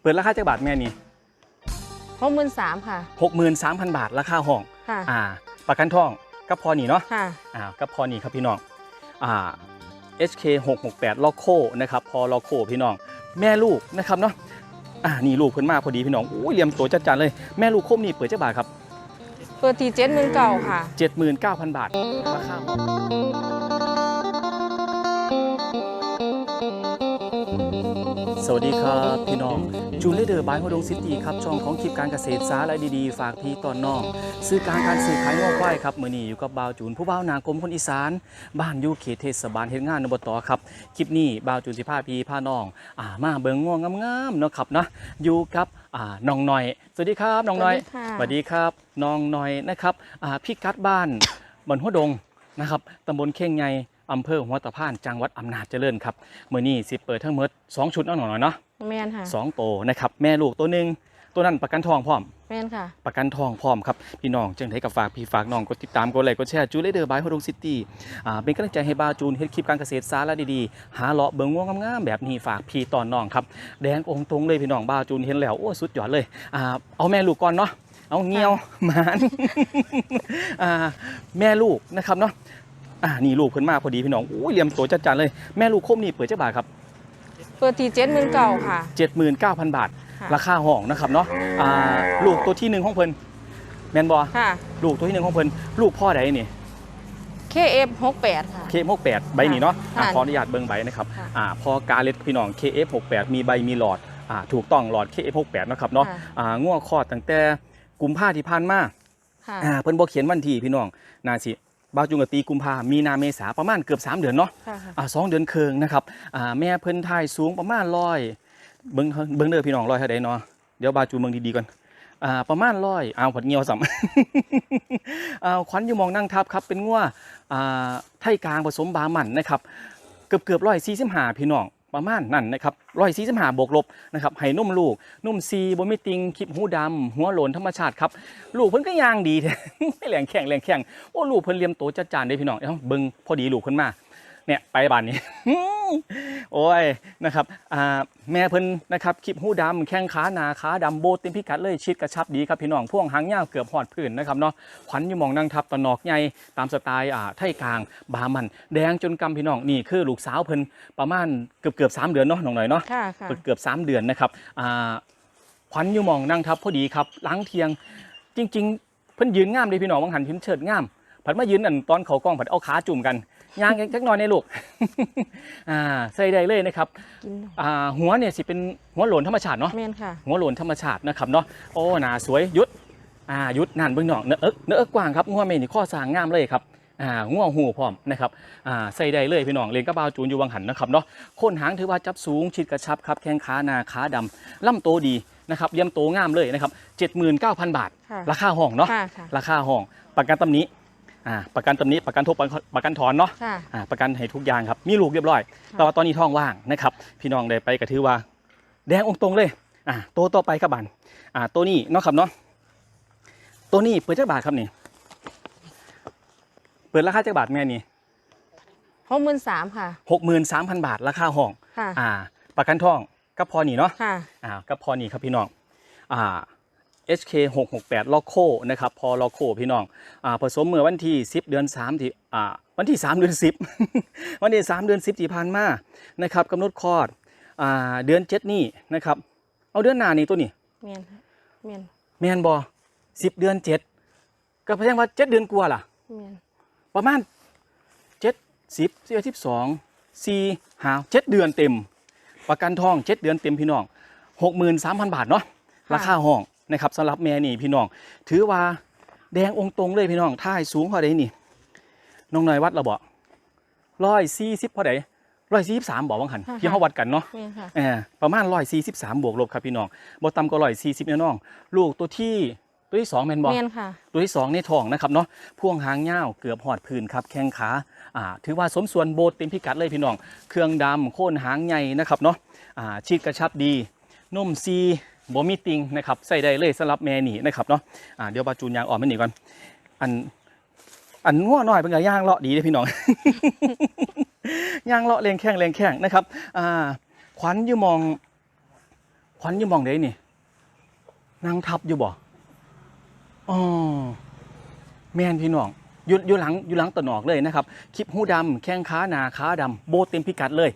เปิดราคาจักบาทแม่นี่หกหมื่นสามค่ะหกหมื่นสามพันบาทราคาห้องค่ะอ่า ประกันทองกับพอนี่เนาะค่ะอ่ากับพอนี่ครับพี่น้องอ่า HK 668ล็อกโคนะครับพอล็อกโคพี่น้อง แม่ลูกนะครับเนาะอ่านี่ลูกเพิ่นมาพอดีพี่น้องโอ้ยเลียมตัวจัดจานเลยแม่ลูกคมนี่เปิดจักบาทครับเปิดทีเจ็ดหมื่นเก่าค่ะ79,000บาทราคา วัสดีครับพี่น้องจูนเลเดอร์บายฮดงซิตี้ครับช่องของคลิปการเกษตรสาระดีๆ ฝากพี่ตอนน้องซื้อการการซื้อขายงอกไว้ครับมือนี้อยู่กับบ่าวจูนผู้บ่าวนากรมคนอีสาน บ้านอยู่เขตเทศบาลเฮ็ดงานอบตครับคลิปนี้บ่าวจูนสิพาพี่พาน้องอ่ามาเบิ่งง่วงงามๆเนาะครับเนาะอยู่กับอ่าน้องหน่อย สวัสดีครับน้องหน่อยสวัสดีค่ะสวัสดีครับน้องหน่อยนะครับอ่าพี่กัดบ้านบ้านหัวดงนะครับตำบลเข่งไง อำเภอหัวตะพานจังหวัดอำนาจเจริญครับเมื่อนี้สิเปิดทั้งหมด2ชุดเนาะหน่อยเนาะแมนค่ะสองโตวนะครับแม่ลูกตัวหนึ่งตัวนั้นประกันทองพร้อมแมนค่ะ ประกันทองพร้อมครับพี่น้องจังไดกับฝากพี่ฝากน้องกดติดตามกดไลค์กดแชร์จูเลเดอร์บายฮอดงซิตี้อ่าเป็นกำลังใจให้บาวจูนเฮ็ดคลิปการเกษตรสาระดีๆ หาเลาะเบิ่งง่วงงามๆแบบนี้ฝากพี่ตอนน้องครับแดงองค์ตรงเลยพี่น้องบาวจูนเห็นแล้วโอ้สุดยอดเลยอ่าเอาแม่ลูกก่อนเนาะเอาเงี้ยวหมานอ่าแม่ลูกนะครับเนาะ อ่านี่ลูกเพิ่นมาพอดีพี่น้องโอ้ยเลียมตัวจัดจานเลยแม่ลูกคมนี่เปิดจักบาทครับเปิดทีเจ็ดหมื่นเก่าค่ะ79,000บาทค่ะราคาห้องนะครับเนาะอ่าลูกตัวที่หนึ่งของเพิ่นแมนบอค่ะลูกตัวที่หนึ่งของเพิ่นลูกพ่อใดนี่ KF หกแปดค่ะ KF68 ใบนี่เนาะอะค่ะขออนุญาตเบิ่งใบนะครับค่ะอ่าพอกาเล็ดพี่น้อง KF68 มีใบมีหลอดอ่าถูกต้องหลอด KF68 นะครับเนาะค่ะอ่าง่วงคลอดตั้งแต่กุมภาที่ผ่านมาค่ะอ่าเพิ่นบ่เขียนวันที่พี่น้องน่าสิ บาวจุงกับตีกุมภามีนาเมษาประมาณเกือบ3 เดือนเนาะค่ะค่ะอ่าสองเดือนครึ่งนะครับอ่าแม่เพิ่นทายสูงประมาณร้อยเบิ่งเบิ่งเด้อพี่น้องร้อยเท่าใดเนาะเดี๋ยวบาวจูเบิ่งดีๆก่อนอ่าประมาณร้อยอ้าวผัดเงียวสัมอ่าขวัญอยู่มองนั่งทับครับเป็นงัวอ่าไทยกลางผสมบาหมันนะครับเกือบเกือบร้อยสี่สิบห้าพี่น้อง ประมาณนั่นนะครับร้อยสี่สิบห้าบวกลบนะครับให้นุ่มลูก นุ่มซีบนไม่ติงคลิปหูดำหัวโหลนธรรมชาติครับลูกเพิ่นก็ยางดีไม่แหลงแข็งแหลงแข็งโอ้ลูกเพิ่นเลียมโตจัดจานเด้พี่น้องเอ้าเบิ่งพอดีลูกเพิ่นมา เนี่ยไปบ้านนี้ โอ้ยนะครับอ่าแม่เพิ่นนะครับคลิปหูดำแข้งขาหนาขาดำโบเต็มพิกัดเลยชิดกระชับดีครับพี่น้องพ่วงหางยาวเกือบหอดพื้นนะครับเนาะขวัญอยู่หมองนั่งทับตะนอกใหญ่ตามสไตล์อ่าไทยกลางบามัน แดงจนกำพี่น้องนี่คือลูกสาวเพิ่นประมาณเกือบเกือบสามเดือนเนาะน้องหน่อยเนาะค่ะค่ะเกือบสามเดือนนะครับอ่าขวัญอยู่หมองนั่งทับพอดีครับล้างเทียงจริง ๆ เพิ่นยืนงามเลยพี่น้องบางหันพิมพ์เฉิดงามผัดมายืนอันตอนเขากล้องผัดเอาขาจุ่มกัน ย่างจักหน่อยในลูก อ่าใส่ได้เลยนะครับกินอ่าหัวเนี่ยสิเป็นหัวโหลนธรรมชาติเนาะแมนค่ะหัวโหลนธรรมชาตินะครับเนาะโอ้หนาสวยหยุดอ่าหยุดนั่นเบื้องนอกเนื้อเอิกเนื้อเอิกกว้างครับงัวเมนี่ข้อสร้างงามเลยครับอ่างัวหูพร้อมนะครับอ่าใส่ได้เลยพี่น้องเลนกระบาวจูนอยู่วังหันนะครับเนาะโคนหางถือว่าจับสูงชิดกระชับครับแข้งขาหนาขาดำล่ำโตดีนะครับเยี่ยมโตงามเลยนะครับ79,000 บาท ค่ะ ราคาห้องเนาะค่ะค่ะ ราคาห้องประกันตำหนี้ อ่าประกันตำหนี้ประกันทุกประกันถอนเนาะค่ะ อ่าประกันให้ทุกอย่างครับ มีลูกเรียบร้อย แต่ว่าตอนนี้ท้องว่างนะครับ พี่น้องได้ไปก็ถือว่า แดงองค์ตรงเลยอ่าตัวต่อไปครับบันอ่าตัวนี้เนาะครับเนาะตัวนี้เปิดจักบาทครับนี่เปิดราคาจักบาทแม่นี่หกหมื่นสามค่ะ หกหมื่นสามพันบาทราคาห้องค่ะ อ่า ประกันทองก็พอนี่เนาะค่ะ อ่าก็พอนี่ครับพี่น้องอ่า HK 668ล็อกโคนะครับพอล็อกโคพี่น้องอ่าผสมเมื่อวันที่ 10 เดือน3ที่อ่าวันที่ 3 เดือน 10 วันที่ 3 เดือน 10 ที่ผ่านมานะครับกำหนดคลอดอ่าเดือน7นี่นะครับ เอาเดือนหน้านี่ตัวนี้แมนค่ะแมนแมนบอ10 เดือน 7 ก็แสดงว่า 7 เดือนกว่าล่ะแมนประมาณเจ็ดสิบสิบสิบสองสี่หาเจ็ดเดือนเต็ม ประกันทองเจ็ดเดือนเต็มพี่น้องหกหมื่นสามพันบาทเนาะราคาห้อง นะครับสำหรับแม่นี่พี่น้อง ถือว่าแดงองค์ตรงเลยพี่น้องท่ายสูงพอใดนี่น้องหน่อยวัดเราบอกร้อยสี่สิบพอใดร้อยสี่สิบสามบอกว่างหันที่เขาวัดกันเนาะแมนค่ะเออประมาณร้อยสี่สิบสามบวกลบครับพี่น้องบ่ต่ำก็ร้อยสี่สิบแน่น้อง ลูกตัวที่ตัวที่สองแมนบอแมนค่ะตัวที่สองในท้องนะครับเนาะพ่วงหางยาวเกือบหอดพื้นครับแข้งขาอ่าถือว่าสมส่วนโบดเต็มพิกัดเลยพี่น้อง เครื่องดำโค่นหางใหญ่นะครับเนาะอ่าชีดกระชับดีนุ่มซี บมีติงนะครับใส่ได้เลยสำหรับแม่นี่นะครับเนาะอ่าเดี๋ยวบาจูนยางอ่อนไม่หนีก่อนอันอันง้อหน่อยเป็นไงย่างเลาะดีเลยพี่น้องย่างเลาะเลงแข้งเลงแข้งนะครับอ่าขวัญอยู่มอง ขวัญอยู่มองได้นี่นางทับอยู่บ่อ๋อแม่นพี่น้องอยู่อยู่หลังอยู่หลังตะหนอกเลยนะครับคลิปหูดำแข้งขาหนาขาดำโบเต็มพิกัดเลย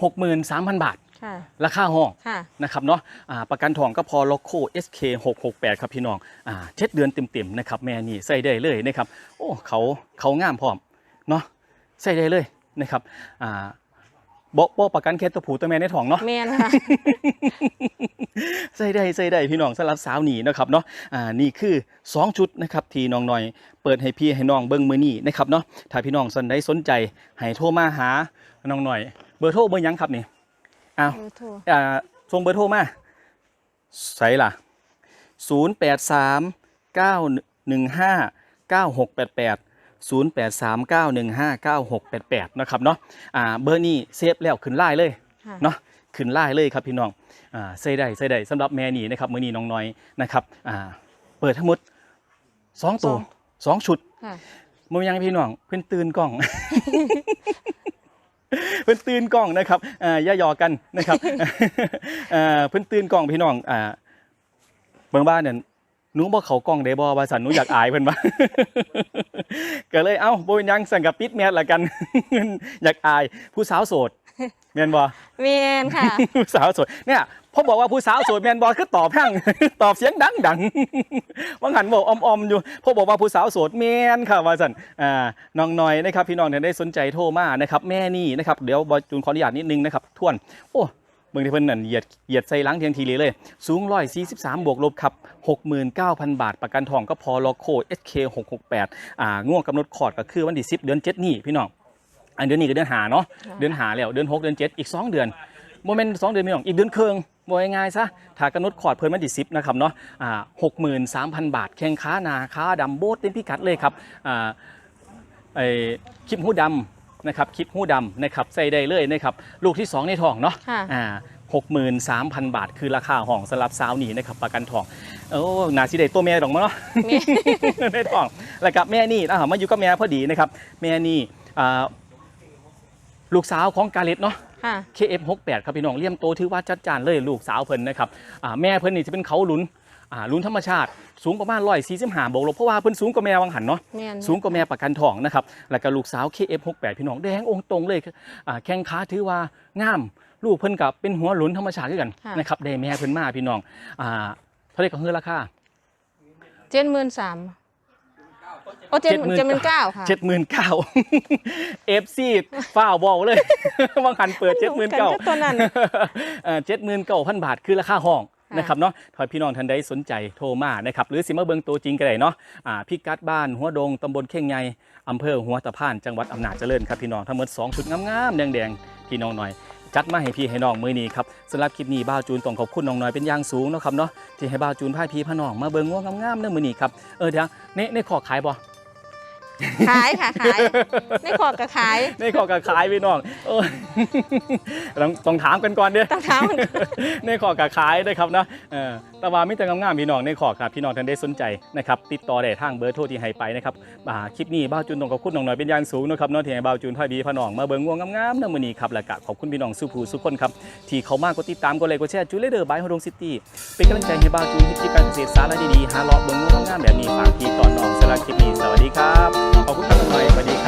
63,000 บาท ค่ะ ราคาห้องค่ะนะครับเนาะอ่าประกันทองก็พอล็อกโค SK 668 ครับพี่น้องอ่าเจ็ดเดือนเต็มๆนะครับแม่นี่ใส่ได้เลยนะครับโอ้เขาเขางามพร้อมเนาะใส่ได้เลยนะครับอ่าบ่บ่ประกันแค่ตัวผู้ตัวแม่ในท้องเนาะแมนค่ะใส่ได้ใส่ได้พี่น้องสำหรับสาวหนีนะครับเนาะอ่านี่คือ 2 ชุดนะครับที่น้องหน่อย เปิดให้พี่ให้น้องเบิ่งมือนี้นะครับเนาะถ้าพี่น้องสนใดสนใจให้โทรมาหาน้องหน่อย เบอร์โทรเบอร์หยังครับนี่ อ้าวเบอร์โทรอ่าส่งเบอร์โทรมาใส่ล่ะ0 8 3 9 1 5 9 6 8 8 0 8 3 9 1 5 9 6 8 8นะครับเนาะอ่าเบอร์นี้เซฟแล้วขึ้นไล่เลยค่ะเนาะขึ้นไล่เลยครับพี่น้องอ่าใส่ได้ใส่ได้สำหรับแม่นี่นะครับมือนี้น้องน้อยนะครับอ่าเปิดทั้งหมดสองตัวสองชุดค่ะมันยังพี่น้องเพื่อนตื่นกล้อง เพื่อนตื่นกล้องนะครับอ่าอย่าหยอกกันนะครับอ่าเพื่อนตื่นกล้องพี่น้องอ่าเบิ่งบ้านเนี่ยหนูบ่เขากล้องได้บ่ว่าสันหนูอยากอายเพิ่นว่าก็เลยเอ้าบ่เป็นหยังสั่งกับปิดแมสละกัน อยากอายผู้สาวโสด แม่นบ่แมนค่ะ ผู้สาวโสดเนี่ยพอบอกว่าผู้สาวโสดแมนบอลคือตอบแพ่งตอบเสียงดังดังๆว่าหันบอกอมๆอยู่พอบอกว่าผู้สาวโสดแมนค่ะว่าสันอ่าน้องหน่อยนะครับ พี่น้องเนี่ยได้สนใจโทรมานะครับแม่นี่นะครับเดี๋ยวบอจูนขออนุญาตนิดนึงนะครับทวนโอ้เมืองที่เพิ่นนั่นเหยียดเหยียดใส่หล้างเทียงทีเลยเลย สูงร้อยสี่สิบสามบวกลบครับหกหมื่นเก้าพันบาท ประกันทองก็พอลอโค SK หกหกแปดอ่าง่วงกำหนดคอร์ดก็คือวันที่สิบเดือนเจ็ดนี่พี่น้อง อันเดือนนี้ก็เดือนหาเนาะค่ะเดือนหาแล้วเดือนหกเดือนเจ็ดอีกสองเดือนโมเมนต์สองเดือนไม่หรอกอีกเดือนครึ่งบ่ง่ายๆซะถ้ากำหนดคอร์ดเพิ่มมันดิสิบนะครับเนาะอ่าหกหมื่นสามพันบาท แข่งค้าหนาค้าดำโบสเต็มพิกัดเลยครับอ่าไอคลิปหูดำนะครับคลิปหูดำนะครับใส่ได้เลยนะครับลูกที่สองในท้องเนาะค่ะอ่าหกหมื่นสามพันบาท คือราคาห้องสำหรับสาวหนีนะครับประกันทองโอ้นาสิได้ตัวแม่ดอกมั้งเนาะแม่ในท้องแล้วกับแม่นี่อ่ามาอยู่กับแม่พอดีนะครับแม่นี่อ่า ลูกสาวของกาเลตเนาะ ค่ะ KF68 ครับพี่น้องเลี่ยมโตถือว่าจัดจานเลยลูกสาวเพิ่นนะครับอ่าแม่เพิ่นนี่จะเป็นเขาหลุนอ่าหลุนธรรมชาติ สูงประมาณ145บวกลบเพราะว่าเพิ่นสูงกว่าแม่วังหันเนาะ แมนสูงกว่าแม่ประกันทองนะครับ แล้วก็ลูกสาว KF68 พี่น้องแดงองค์ตรงเลยอ่าแข้งขาถือว่างาม ลูกเพิ่นกับเป็นหัวหลุนธรรมชาติด้วยกันนะครับได้แม่เพิ่นมาพี่น้องอ่าเท่าไหร่ก็คือราคา เจ็ดหมื่นสาม โอ้เจ็ดหมื่นเจ็ดหมื่นเก้าค่ะ เจ็ดหมื่นเก้าเอฟซีฝ้าวบอลเลยบางหันเปิดเจ็ดหมื่นเก้าก็ตัวนั้นเจ็ดหมื่นเก้าพันบาทคือราคาห้องค่ะนะครับเนาะถ้าพี่น้องท่านใดสนใจโทรมานะครับหรือสิมาเบิงตัวจริงก็ได้เนาะอ่าพี่กัดบ้านหัวดงตำบลเข่งใหญ่อำเภอหัวตะพานจังหวัดอำนาจเจริญครับพี่น้องทั้งหมด2ชุดงามๆแดงๆพี่น้องหน่อย จัดมาให้พี่ให้น้องมือนี้ครับสำหรับคลิปนี้บ้าจูนต้องขอบคุณน้องน้อยเป็นอย่างสูงเนาะครับเนาะที่ให้บ้าจูนพาพี่พาน้องมาเบิ่งง่วงงามๆเนื้อมือนี้ครับเออเดี๋ยวในในขอขายบ่ ขายค่ะขายในขอบกับขาย ในขอกะขายพี่น้องเออต้องต้องถามกันก่อนเด้อต้องถามมันในขอกะขายนะครับนะเออแต่ว่ามิตรงามๆพี่น้องในขอครับพี่น้องท่านได้สนใจนะครับติดต่อได้ทางเบอร์โทรที่ให้ไปนะครับอ่าคลิปนี้บ้าวจุนต้องขอบคุณน้องหน่อยเป็นอย่างสูงนะครับเน้องที่ให้บ้าวจุนพ่อบีพ่อน้องมาเบิ่งง่วงงามๆในมื้อนี้ครับและก็ขอบคุณพี่น้องสุภูสุขคนครับที่เขามากกดติดตามกดไลค์กดแชร์จูเลเดอร์บายฮอดงซิตี้เป็นกำลังใจให้บ้าวจุนที่คลิปการเกษตรสาระดีๆหาเลาะเบิ่งง่วงงามๆแบบนี้ฝากพี่ต่อน้องสำหรับคลิปนี้สวัสดีครับขอบคุณครับน้งหน่อยสวัสดีครับ